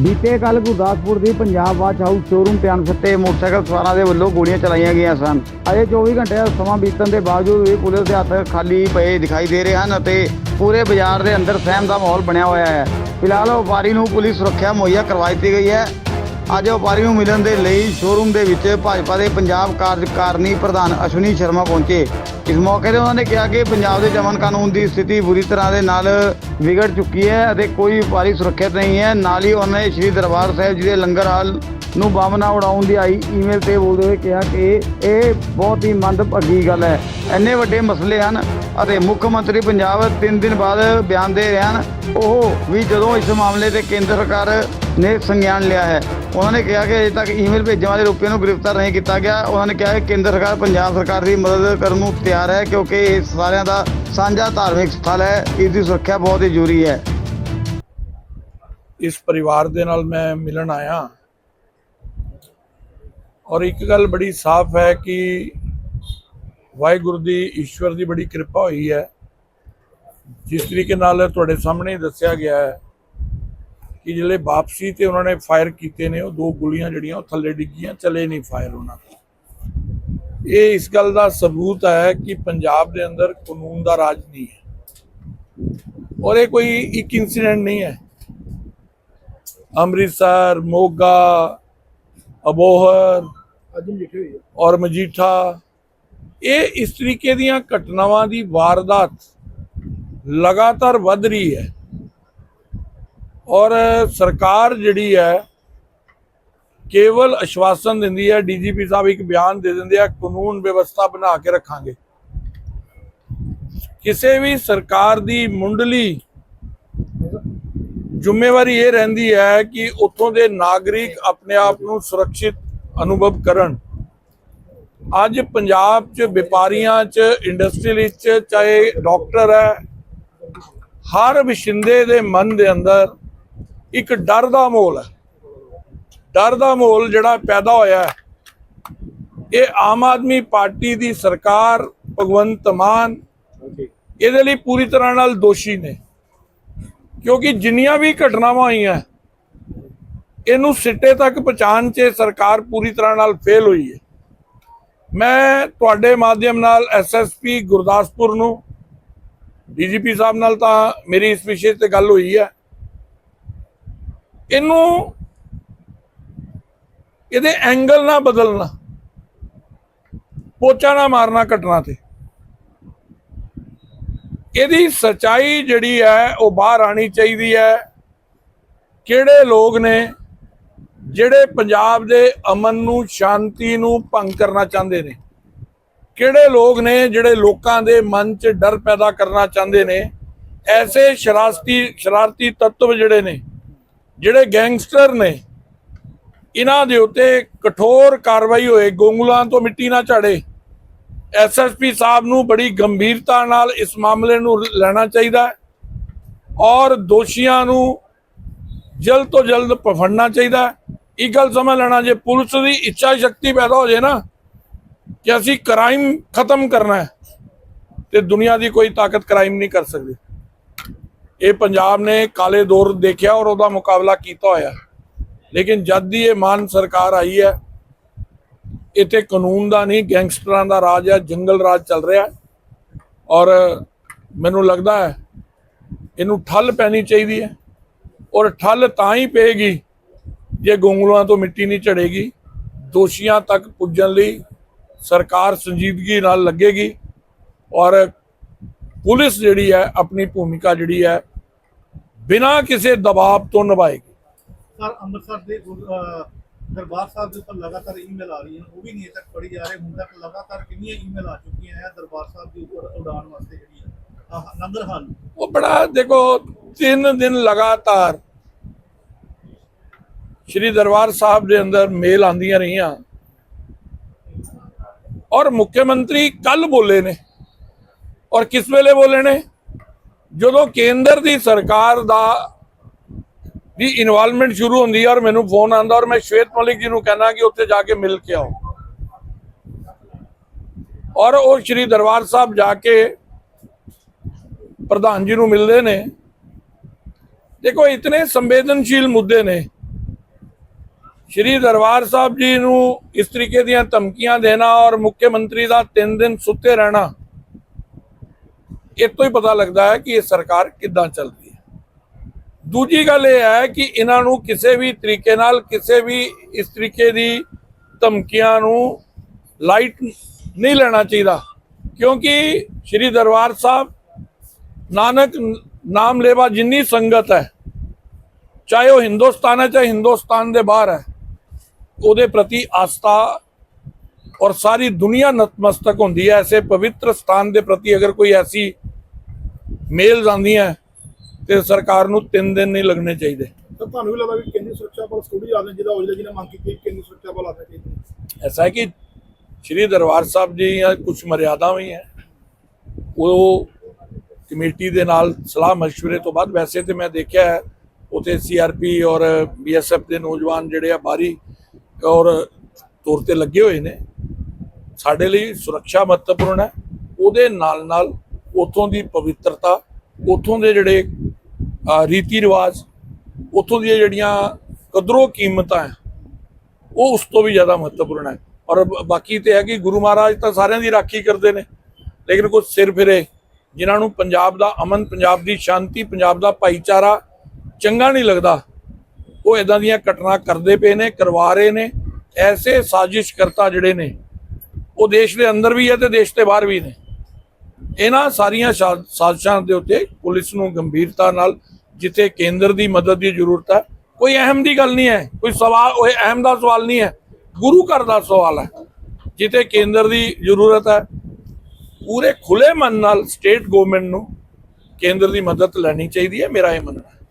ਬੀਤੇ ਕੱਲ ਗੁਰਦਾਸਪੁਰ ਦੀ ਪੰਜਾਬ ਵਾਚ ਹਾਊਸ ਸ਼ੋਰੂਮ ਤੇ ਅਣਸੱਤੇ ਮੋਟਰਸਾਈਕਲ ਸਵਾਰਾਂ ਦੇ ਵੱਲੋਂ ਗੋਲੀਆਂ ਚਲਾਈਆਂ ਗਈਆਂ ਸਨ। ਅਜੇ 24 ਘੰਟੇ ਦਾ ਸਮਾਂ ਬੀਤਣ ਦੇ ਬਾਵਜੂਦ ਵੀ ਪੁਲਿਸ ਦੇ ਹੱਥ ਖਾਲੀ ਪਏ ਦਿਖਾਈ ਦੇ ਰਹੇ ਹਨ ਅਤੇ ਪੂਰੇ ਬਾਜ਼ਾਰ ਦੇ ਅੰਦਰ ਸਹਿਮ ਦਾ ਮਾਹੌਲ ਬਣਿਆ ਹੋਇਆ ਹੈ। ਫਿਲਹਾਲ ਵਪਾਰੀ ਨੂੰ ਪੁਲਿਸ ਸੁਰੱਖਿਆ ਮੁਹੱਈਆ ਕਰਵਾਈ ਦਿੱਤੀ ਗਈ ਹੈ। ਅੱਜ ਵਪਾਰੀ ਨੂੰ ਮਿਲਣ ਦੇ ਲਈ ਸ਼ੋਰੂਮ ਦੇ ਵਿੱਚ ਭਾਜਪਾ ਦੇ ਪੰਜਾਬ ਕਾਰਜਕਾਰਨੀ ਪ੍ਰਧਾਨ ਅਸ਼ਵਨੀ ਸ਼ਰਮਾ ਪਹੁੰਚੇ। ਇਸ ਮੌਕੇ ਤੇ ਉਹਨਾਂ ਨੇ ਕਿਹਾ ਕਿ ਪੰਜਾਬ ਦੇ ਜਮਨ ਕਾਨੂੰਨ ਦੀ ਸਥਿਤੀ ਬੁਰੀ ਤਰ੍ਹਾਂ ਦੇ ਨਾਲ ਵਿਗੜ ਚੁੱਕੀ ਹੈ ਅਤੇ ਕੋਈ ਵਪਾਰੀ ਸੁਰੱਖਿਅਤ ਨਹੀਂ ਹੈ। ਨਾਲ ਹੀ ਉਹਨਾਂ ਨੇ ਸ੍ਰੀ ਦਰਬਾਰ ਸਾਹਿਬ ਜੀ ਦੇ ਲੰਗਰ ਹਾਲ ਨੂੰ ਬੰਬ ਨਾ ਉਡਾਉਣ ਦੀ ਆਈ ਈਮੇਲ ਤੇ ਬੋਲਦੇ ਹੋਏ ਕਿਹਾ ਕਿ ਇਹ ਬਹੁਤ ਹੀ ਮੰਦਭਾਗੀ ਗੱਲ ਹੈ। ਇੰਨੇ ਵੱਡੇ ਮਸਲੇ ਹਨ ਅਤੇ ਮੁੱਖ ਮੰਤਰੀ ਪੰਜਾਬ 3 ਦਿਨ ਬਾਅਦ ਬਿਆਨ ਦੇ ਰਹੇ ਹਨ। ਉਹ ਵੀ ਜਦੋਂ ਇਸ ਮਾਮਲੇ ਤੇ ਕੇਂਦਰ ਸਰਕਾਰ ਨੇ ਸੰਗਿਆਨ ਲਿਆ ਹੈ। ਉਹਨਾਂ ਨੇ ਕਿਹਾ ਕਿ ਅਜੇ ਤੱਕ ਈਮੇਲ ਭੇਜਣ ਵਾਲੇ ਰੁਪਏ ਨੂੰ ਗ੍ਰਿਫਤਾਰ ਨਹੀਂ ਕੀਤਾ ਗਿਆ। ਉਹਨਾਂ ਨੇ ਕਿਹਾ ਕਿ ਕੇਂਦਰ ਸਰਕਾਰ, ਪੰਜਾਬ ਸਰਕਾਰ ਦੀ ਮਦਦ ਕਰਨ ਨੂੰ ਤਿਆਰ ਹੈ ਕਿਉਂਕਿ ਇਹ ਸਾਰਿਆਂ ਦਾ ਸਾਂਝਾ ਧਾਰਮਿਕ ਸਥਲ ਹੈ, ਇਸ ਦੀ ਸੁਰੱਖਿਆ ਬਹੁਤ ਹੀ ਜ਼ਰੂਰੀ ਹੈ। ਇਸ ਪਰਿਵਾਰ ਦੇ ਨਾਲ ਮੈਂ ਮਿਲਣ ਆਇਆ। ਔਰ ਇੱਕ ਗੱਲ ਬੜੀ ਸਾਫ਼ ਹੈ ਕਿ ਵਾਹਿਗੁਰੂ ਦੀ, ਈਸ਼ਵਰ ਦੀ ਬੜੀ ਕਿਰਪਾ ਹੋਈ ਹੈ। ਜਿਸ ਤਰੀਕੇ ਨਾਲ ਤੁਹਾਡੇ ਸਾਹਮਣੇ ਦੱਸਿਆ ਗਿਆ ਹੈ ਕਿ ਜਿਹੜੇ ਵਾਪਸੀ ਤੇ ਉਹਨਾਂ ਨੇ ਫਾਇਰ ਕੀਤੇ ਨੇ, ਉਹ ਦੋ ਗੁਲੀਆਂ ਜਿਹੜੀਆਂ ਉਹ ਥੱਲੇ ਡਿੱਗੀਆਂ, ਚਲੇ ਨਹੀਂ ਫਾਇਰ ਉਹਨਾਂ ਤੋਂ ਇਹ ਇਸ ਗੱਲ ਦਾ ਸਬੂਤ ਹੈ ਕਿ ਪੰਜਾਬ ਦੇ ਅੰਦਰ ਕਾਨੂੰਨ ਦਾ ਰਾਜ ਨਹੀਂ ਹੈ। ਔਰ ਇਹ ਕੋਈ ਇੱਕ ਇਨਸੀਡੈਂਟ ਨਹੀਂ ਹੈ। ਅੰਮ੍ਰਿਤਸਰ ਮੋਗਾ ਅਬੋਹਰ ਔਰ ਮਜੀਠਾ ਇਹ ਇਸ ਤਰੀਕੇ ਦੀਆਂ ਘਟਨਾਵਾਂ ਦੀ ਵਾਰਦਾਤ ਲਗਾਤਾਰ ਵੱਧ ਰਹੀ ਹੈ। ਔਰ ਸਰਕਾਰ ਜਿਹੜੀ ਹੈ ਕੇਵਲ ਅਸ਼ਵਾਸਨ ਦਿੰਦੀ ਹੈ, ਡੀਜੀਪੀ ਸਾਹਿਬ ਇੱਕ ਬਿਆਨ ਦੇ ਦਿੰਦੇ ਆ, ਕਾਨੂੰਨ ਵਿਵਸਥਾ ਬਣਾ ਕੇ ਰੱਖਾਂਗੇ। ਕਿਸੇ ਵੀ ਸਰਕਾਰ ਦੀ ਮੁੰਡਲੀ ਜ਼ਿੰਮੇਵਾਰੀ ਇਹ ਰਹਿੰਦੀ ਹੈ ਕਿ ਉੱਥੋਂ ਦੇ ਨਾਗਰਿਕ ਆਪਣੇ ਆਪ ਨੂੰ ਸੁਰੱਖਿਅਤ ਅਨੁਭਵ ਕਰਨ। ਅੱਜ ਪੰਜਾਬ 'ਚ ਵਪਾਰੀਆਂ 'ਚ ਇੰਡਸਟਰੀ 'ਚ, ਚਾਹੇ ਡਾਕਟਰ ਹੈ, ਹਰ ਵਸਿੰਦੇ ਦੇ ਮਨ ਦੇ ਅੰਦਰ ਇੱਕ ਡਰ ਦਾ ਮਾਹੌਲ ਹੈ। ਡਰ ਦਾ ਮਾਹੌਲ ਜਿਹੜਾ ਪੈਦਾ ਹੋਇਆ ਇਹ ਆਮ ਆਦਮੀ ਪਾਰਟੀ ਦੀ ਸਰਕਾਰ ਭਗਵੰਤ ਮਾਨ ਇਹਦੇ ਲਈ ਪੂਰੀ ਤਰ੍ਹਾਂ ਨਾਲ ਦੋਸ਼ੀ ਨੇ। ਕਿਉਂਕਿ ਜਿੰਨੀਆਂ ਵੀ ਘਟਨਾਵਾਂ ਹੋਈਆਂ ਇਹਨੂੰ ਸਿੱਟੇ ਤੱਕ ਪਹੁੰਚਾਉਣ 'ਚ ਸਰਕਾਰ ਪੂਰੀ ਤਰ੍ਹਾਂ ਨਾਲ ਫੇਲ ਹੋਈ ਹੈ। ਮੈਂ ਤੁਹਾਡੇ ਮਾਧਿਅਮ ਨਾਲ ਐਸਐਸਪੀ ਗੁਰਦਾਸਪੁਰ ਨੂੰ ਡੀਜੀਪੀ ਸਾਹਿਬ ਨਾਲ ਤਾਂ ਮੇਰੀ ਇਸ ਵਿਸ਼ੇ ਤੇ ਗੱਲ ਹੋਈ ਹੈ। ਇਹਨੂੰ ਇਹਦੇ ਐਂਗਲ ਨਾ ਬਦਲਣਾ। ਪੋਚਾ ਨਾ ਮਾਰਨਾ ਘਟਨਾ ਤੇ। ਇਹਦੀ ਸਚਾਈ ਜਿਹੜੀ ਹੈ, ਉਹ ਬਾਹਰ ਆਣੀ ਚਾਹੀਦੀ ਹੈ। ਕਿਹੜੇ ਲੋਕ ਨੇ ਜਿਹੜੇ ਪੰਜਾਬ ਦੇ ਅਮਨ ਨੂੰ, ਸ਼ਾਂਤੀ ਨੂੰ ਭੰਗ ਕਰਨਾ ਚਾਹੁੰਦੇ ਨੇ? ਕਿਹੜੇ ਲੋਕ ਨੇ ਜਿਹੜੇ ਲੋਕਾਂ ਦੇ ਮਨ 'ਚ ਡਰ ਪੈਦਾ ਕਰਨਾ ਚਾਹੁੰਦੇ ਨੇ? ਐਸੇ ਸ਼ਰਾਰਤੀ ਸ਼ਰਾਰਤੀ ਤੱਤਵ ਜਿਹੜੇ ਨੇ, ਜਿਹੜੇ ਗੈਂਗਸਟਰ ਨੇ ਇਹਨਾਂ ਦੇ ਉੱਤੇ ਕਠੋਰ ਕਾਰਵਾਈ ਹੋਏ, ਗੋਂਗਲਾਂ ਤੋਂ ਮਿੱਟੀ ਨਾ ਝਾੜੇ। ਐਸਐਸਪੀ ਸਾਹਿਬ ਨੂੰ ਬੜੀ ਗੰਭੀਰਤਾ ਨਾਲ ਇਸ ਮਾਮਲੇ ਨੂੰ ਲੈਣਾ ਚਾਹੀਦਾ ਹੈ ਔਰ ਦੋਸ਼ੀਆਂ ਨੂੰ ਜਲਦ ਤੋਂ ਜਲਦ ਪਫੜਨਾ ਚਾਹੀਦਾ ਹੈ। ਇਹ ਗੱਲ ਸਮਝ ਲੈਣਾ, ਜੇ ਪੁਲਿਸ ਦੀ ਇੱਛਾ ਸ਼ਕਤੀ ਪੈਦਾ ਹੋ ਜੇ ਨਾ ਕਿ ਅਸੀਂ ਕ੍ਰਾਈਮ ਖਤਮ ਕਰਨਾ ਹੈ, ਤੇ ਦੁਨੀਆ ਦੀ ਕੋਈ ਤਾਕਤ ਕ੍ਰਾਈਮ ਨਹੀਂ ਕਰ ਸਕਦੀ। ਇਹ ਪੰਜਾਬ ਨੇ ਕਾਲੇ ਦੌਰ ਦੇਖਿਆ ਔਰ ਉਹਦਾ ਮੁਕਾਬਲਾ ਕੀਤਾ ਹੋਇਆ। ਲੇਕਿਨ ਜਦ ਦੀ ਇਹ ਮਾਨ ਸਰਕਾਰ ਆਈ ਹੈ, ਇੱਥੇ ਕਾਨੂੰਨ ਦਾ ਨਹੀਂ, ਗੈਂਗਸਟਰਾਂ ਦਾ ਰਾਜ ਹੈ, ਜੰਗਲ ਰਾਜ ਚੱਲ ਰਿਹਾ ਔਰ ਮੈਨੂੰ ਲੱਗਦਾ ਹੈ, ਇਹਨੂੰ ਠੱਲ ਪੈਣੀ ਚਾਹੀਦੀ ਹੈ। ਔਰ ਠੱਲ ਤਾਂ ਹੀ ਪਏਗੀ ਜੇ ਗੋਂਗਲੂਆਂ ਤੋਂ ਮਿੱਟੀ ਨਹੀਂ ਝੜੇਗੀ। ਦੋਸ਼ੀਆਂ ਤੱਕ ਪੁੱਜਣ ਲਈ ਸਰਕਾਰ ਸੰਜੀਦਗੀ ਨਾਲ ਲੱਗੇਗੀ। ਔਰ ਪੁਲਿਸ ਜਿਹੜੀ ਹੈ, ਆਪਣੀ ਭੂਮਿਕਾ ਜਿਹੜੀ ਹੈ, ਬਿਨਾਂ ਕਿਸੇ ਦਬਾਅ ਤੋਂ ਨਿਭਾਏਗੀ। ਸਰ ਅੰਮ੍ਰਿਤਸਰ ਦੇ ਦਰਬਾਰ ਸਾਹਿਬ ਦੇ ਉੱਪਰ ਲਗਾਤਾਰ ਈਮੇਲ ਆ ਰਹੀਆਂ ਉਹ ਵੀ ਨਹੀਂ ਤੱਕ ਪੜੀ ਜਾ ਰਹੇ, ਹੁਣ ਤੱਕ ਲਗਾਤਾਰ ਕਿੰਨੀਆਂ ਈਮੇਲ ਆ ਚੁੱਕੀਆਂ ਹੈ ਦਰਬਾਰ ਸਾਹਿਬ ਦੇ ਉੱਪਰ ਉਡਾਣ ਵਾਸਤੇ ਜਿਹੜੀ ਹੈ ਹਾਲ। ਉਹ ਬੜਾ, ਦੇਖੋ, ਤਿੰਨ ਦਿਨ ਲਗਾਤਾਰ ਸ਼੍ਰੀ ਦਰਬਾਰ ਸਾਹਿਬ ਦੇ ਅੰਦਰ ਮੇਲ ਆਂਦੀਆਂ ਰਹੀਆਂ। ਔਰ ਮੁੱਖ ਮੰਤਰੀ ਕੱਲ ਬੋਲੇ ਨੇ। ਔਰ ਕਿਸ ਵੇਲੇ ਬੋਲੇ ਨੇ? ਜਦੋਂ ਕੇਂਦਰ ਦੀ ਸਰਕਾਰ ਦਾ ਦੀ ਇਨਵੋਲਵਮੈਂਟ ਸ਼ੁਰੂ ਹੁੰਦੀ ਹੈ ਔਰ ਮੈਨੂੰ ਫੋਨ ਆਂਦਾ ਔਰ ਮੈਂ ਸ਼ਵੇਤ ਮਲਿਕ ਜੀ ਨੂੰ ਕਹਿਣਾ ਕਿ ਉੱਥੇ ਜਾ ਕੇ ਮਿਲ ਕੇ ਆਓ। ਔਰ ਉਹ ਸ਼੍ਰੀ ਦਰਬਾਰ ਸਾਹਿਬ ਜਾ ਕੇ ਪ੍ਰਧਾਨ ਜੀ ਨੂੰ ਮਿਲਦੇ ਨੇ। ਦੇਖੋ, ਇਤਨੇ ਸੰਵੇਦਨਸ਼ੀਲ ਮੁੱਦੇ ਨੇ। ਸ਼੍ਰੀ ਦਰਬਾਰ ਸਾਹਿਬ ਜੀ ਨੂੰ ਇਸ ਤਰੀਕੇ ਦੀਆਂ ਧਮਕੀਆਂ ਦੇਣਾ ਔਰ ਮੁੱਖ ਮੰਤਰੀ ਦਾ 3 ਦਿਨ ਸੁੱਤੇ ਰਹਿਣਾ ਇਹ ਤੋਂ ਹੀ ਪਤਾ ਲੱਗਦਾ ਹੈ ਕਿ ਇਹ ਸਰਕਾਰ ਕਿੱਦਾਂ ਚੱਲਦੀ ਦੂਜੀ ਗੱਲ ਇਹ ਹੈ ਕਿ ਇਹਨਾਂ ਨੂੰ ਕਿਸੇ ਵੀ ਤਰੀਕੇ ਨਾਲ, ਕਿਸੇ ਵੀ ਇਸ ਤਰੀਕੇ ਦੀ ਧਮਕੀਆਂ ਨੂੰ ਲਾਈਟ ਨਹੀਂ ਲੈਣਾ ਚਾਹੀਦਾ। ਕਿਉਂਕਿ ਸ਼੍ਰੀ ਦਰਬਾਰ ਸਾਹਿਬ ਨਾਨਕ ਨਾਮ ਲੇਵਾ ਜਿੰਨੀ ਸੰਗਤ ਹੈ, ਚਾਹੇ ਉਹ ਹਿੰਦੁਸਤਾਨ ਹੈ, ਚਾਹੇ ਹਿੰਦੁਸਤਾਨ ਦੇ ਬਾਹਰ ਹੈ, ਉਹਦੇ ਪ੍ਰਤੀ ਆਸਥਾ ਔਰ ਸਾਰੀ ਦੁਨੀਆ ਨਤਮਸਤਕ ਹੁੰਦੀ ਹੈ। ਐਸੇ ਪਵਿੱਤਰ ਸਥਾਨ ਦੇ ਪ੍ਰਤੀ ਅਗਰ ਕੋਈ ਐਸੀ ਮੇਲ ਜਾਂਦੀ ਹੈ ਤੇ ਸਰਕਾਰ ਨੂੰ 3 ਦਿਨ ਨਹੀਂ ਲੱਗਣੇ ਚਾਹੀਦੇ। ਤਾਂ ਤੁਹਾਨੂੰ ਵੀ ਲੱਗਦਾ ਕਿ ਕੇਂਦਰੀ ਸੁਰੱਖਿਆ ਬਲ ਸਕਿਉਰਿਟੀ ਆਦਮੀ ਐਸਾ ਹੈ ਕਿ ਸ਼੍ਰੀ ਦਰਬਾਰ ਸਾਹਿਬ ਜੀ ਆ ਕੁਝ ਮਰਿਆਦਾ ਵੀ ਹੈ। ਉਹ ਕਮੇਟੀ ਦੇ ਨਾਲ ਸਲਾਹ مشਵਰੇ ਤੋਂ ਬਾਅਦ ਵੈਸੇ ਤੇ ਮੈਂ ਦੇਖਿਆ ਹੈ ਉਥੇ ਸੀਆਰਪੀ ਔਰ ਬੀਐਸਐਫ ਦੇ ਨੌਜਵਾਨ ਜਿਹੜੇ ਆ ਬਾਰੀ ਔਰ ਤੌਰ ਤੇ ਲੱਗੇ ਹੋਏ ਨੇ ਸਾਡੇ ਲਈ ਸੁਰੱਖਿਆ ਮਹੱਤਵਪੂਰਨ ਹੈ। ਉਹਦੇ ਨਾਲ ਨਾਲ ਉਥੋਂ ਦੀ ਪਵਿੱਤਰਤਾ ਉਥੋਂ ਦੇ ਜਿਹੜੇ ਰੀਤੀ ਰਿਵਾਜ ਉੱਥੋਂ ਦੀਆਂ ਜਿਹੜੀਆਂ ਕਦਰੋ ਕੀਮਤਾਂ ਉਹ ਉਸ ਤੋਂ ਵੀ ਜ਼ਿਆਦਾ ਮਹੱਤਵਪੂਰਨ ਹੈ। ਔਰ ਬਾਕੀ ਤੇ ਹੈ ਕਿ ਗੁਰੂ ਮਹਾਰਾਜ ਤਾਂ ਸਾਰਿਆਂ ਦੀ ਰਾਖੀ ਕਰਦੇ ਨੇ, ਲੇਕਿਨ ਕੁਝ ਸਿਰ ਫਿਰੇ, ਜਿਨ੍ਹਾਂ ਨੂੰ ਪੰਜਾਬ ਦਾ ਅਮਨ, ਪੰਜਾਬ ਦੀ ਸ਼ਾਂਤੀ, ਪੰਜਾਬ ਦਾ ਭਾਈਚਾਰਾ ਚੰਗਾ ਨਹੀਂ ਲੱਗਦਾ, ਉਹ ਇਦਾਂ ਦੀਆਂ ਘਟਨਾ ਕਰਦੇ ਪਏ ਨੇ, ਕਰਵਾ ਰਹੇ ਨੇ, ਐਸੇ ਸਾਜ਼ਿਸ਼ ਕਰਤਾ ਜਿਹੜੇ ਨੇ, ਉਹ ਦੇਸ਼ ਦੇ ਅੰਦਰ ਵੀ ਹੈ ਤੇ ਦੇਸ਼ ਦੇ ਬਾਹਰ ਵੀ ਨੇ। ਇਹਨਾਂ ਸਾਰੀਆਂ ਸਾ- ਸਾਜ਼ਿਸ਼ਾਂ ਦੇ ਉੱਤੇ ਪੁਲਿਸ ਨੂੰ ਗੰਭੀਰਤਾ ਨਾਲ ਜਿੱਥੇ ਕੇਂਦਰ ਦੀ ਮਦਦ ਦੀ ਜ਼ਰੂਰਤ ਹੈ ਕੋਈ ਅਹਿਮ ਦੀ ਗੱਲ ਨਹੀਂ ਹੈ, ਕੋਈ ਸਵਾਲ, ਉਹ ਅਹਿਮ ਦਾ ਸਵਾਲ ਨਹੀਂ ਹੈ, ਗੁਰੂ ਘਰ ਦਾ ਸਵਾਲ ਹੈ, ਜਿੱਥੇ ਕੇਂਦਰ ਦੀ ਜ਼ਰੂਰਤ ਹੈ, ਪੂਰੇ ਖੁੱਲੇ ਮਨ ਨਾਲ ਸਟੇਟ ਗਵਰਨਮੈਂਟ ਨੂੰ ਕੇਂਦਰ ਦੀ ਮਦਦ ਲੈਣੀ ਚਾਹੀਦੀ ਹੈ, ਮੇਰਾ ਇਹ ਮੰਨਣਾ ਹੈ।